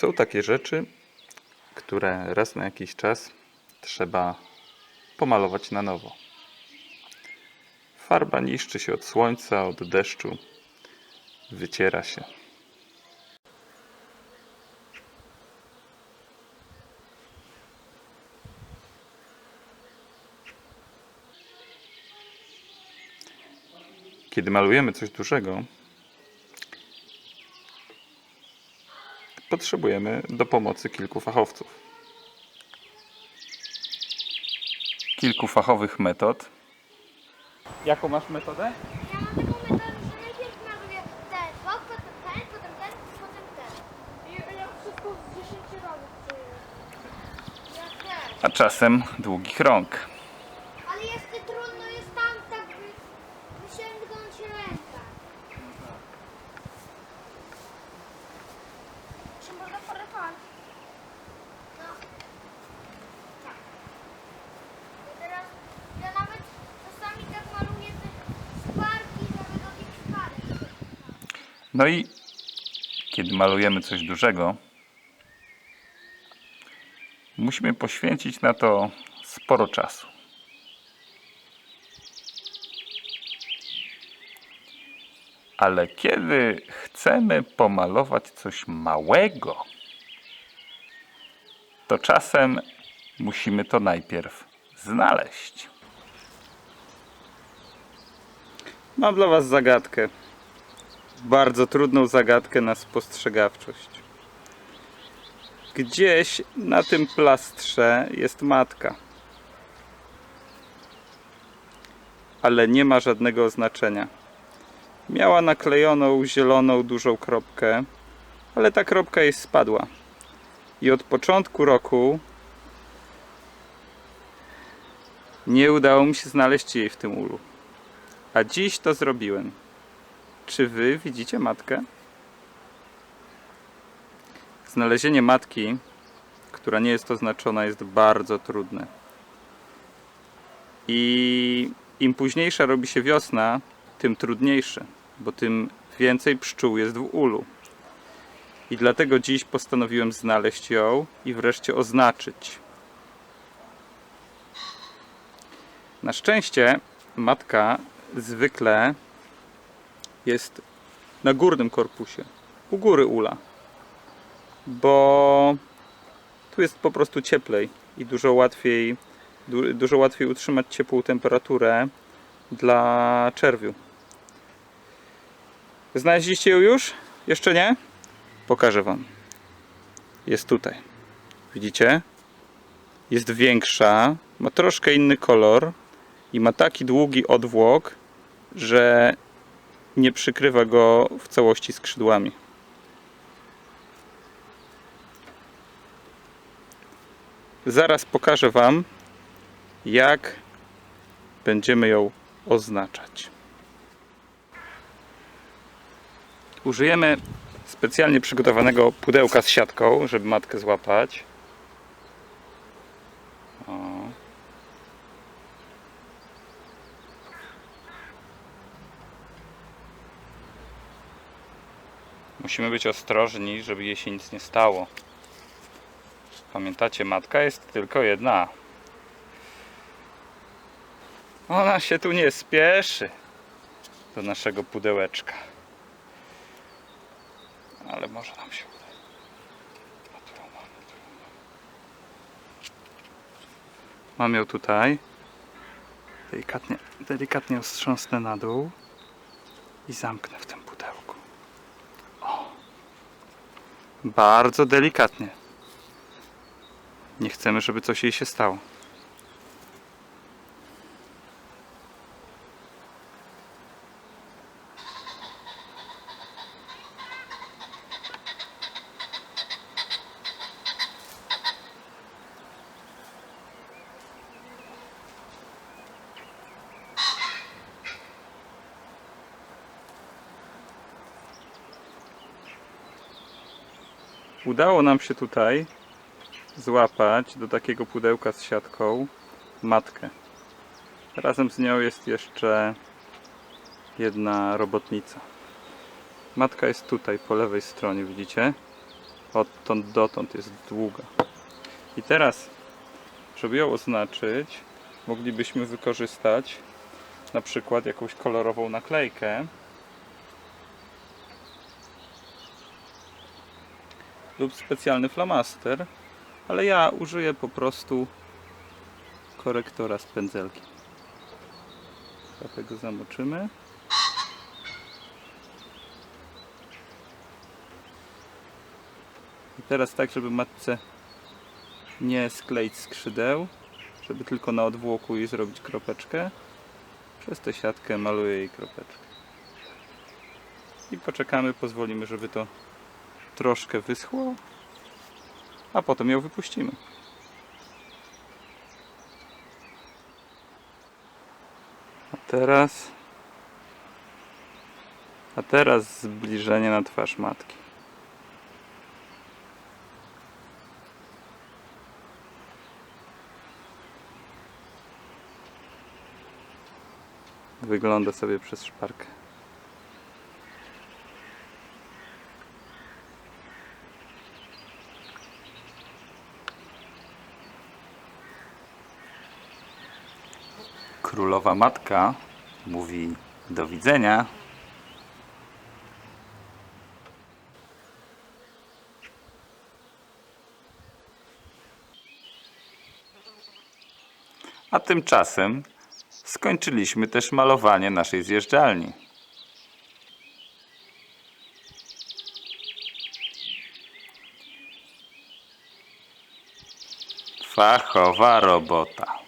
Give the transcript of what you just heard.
Są takie rzeczy, które raz na jakiś czas trzeba pomalować na nowo. Farba niszczy się od słońca, od deszczu, wyciera się. Kiedy malujemy coś dużego, potrzebujemy do pomocy kilku fachowców. Kilku fachowych metod. Jaką masz metodę? Ja mam taką metodę, że najpierw maluję ten bok, potem ten, potem ten, potem ten. I ja wszystko z 10 razy czuję. Ja też. A czasem długich rąk. Ale jeszcze trudno jest tam tak wy- wyciągnąć rękę. Czy można porywać? No. Tak. I teraz ja nawet czasami tak maluję te szparki, żeby do tych szparek. No i kiedy malujemy coś dużego, musimy poświęcić na to sporo czasu. Ale kiedy chcemy pomalować coś małego, to czasem musimy to najpierw znaleźć. Mam dla Was zagadkę bardzo trudną zagadkę na spostrzegawczość. Gdzieś na tym plastrze jest matka. Ale nie ma żadnego oznaczenia. Miała naklejoną zieloną dużą kropkę, ale ta kropka jej spadła. I od początku roku nie udało mi się znaleźć jej w tym ulu. A dziś to zrobiłem. Czy wy widzicie matkę? Znalezienie matki, która nie jest oznaczona, jest bardzo trudne. I im późniejsza robi się wiosna, tym trudniejsze, bo tym więcej pszczół jest w ulu. I dlatego dziś postanowiłem znaleźć ją i wreszcie oznaczyć. Na szczęście matka zwykle jest na górnym korpusie, u góry ula, bo tu jest po prostu cieplej i dużo łatwiej, du, dużo łatwiej utrzymać ciepłą temperaturę dla czerwiu. Znaleźliście ją już? Jeszcze nie? Pokażę Wam. Jest tutaj. Widzicie? Jest większa, ma troszkę inny kolor i ma taki długi odwłok, że nie przykrywa go w całości skrzydłami. Zaraz pokażę Wam, jak będziemy ją oznaczać. Użyjemy specjalnie przygotowanego pudełka z siatką, żeby matkę złapać. Musimy być ostrożni, żeby jej się nic nie stało. Pamiętacie, matka jest tylko jedna. Ona się tu nie spieszy do naszego pudełeczka. Ale może nam się uda. Mam ją tutaj. Delikatnie, delikatnie ją wstrząsnę na dół i zamknę w tym Bardzo delikatnie. Nie chcemy, żeby coś jej się stało. Udało nam się tutaj złapać do takiego pudełka z siatką matkę. Razem z nią jest jeszcze jedna robotnica. Matka jest tutaj po lewej stronie, widzicie? Odtąd dotąd jest długa. I teraz, żeby ją oznaczyć, moglibyśmy wykorzystać na przykład jakąś kolorową naklejkę lub specjalny flamaster, ale ja użyję po prostu korektora z pędzelki. Trochę go zamoczymy. I teraz tak, żeby matce nie skleić skrzydeł, żeby tylko na odwłoku jej zrobić kropeczkę. Przez tę siatkę maluję jej kropeczkę. I poczekamy, pozwolimy, żeby to troszkę wyschło, a potem ją wypuścimy. A teraz a teraz zbliżenie na twarz matki. Wygląda sobie przez szparkę. Królowa matka mówi do widzenia. A tymczasem skończyliśmy też malowanie naszej zjeżdżalni. Fachowa robota.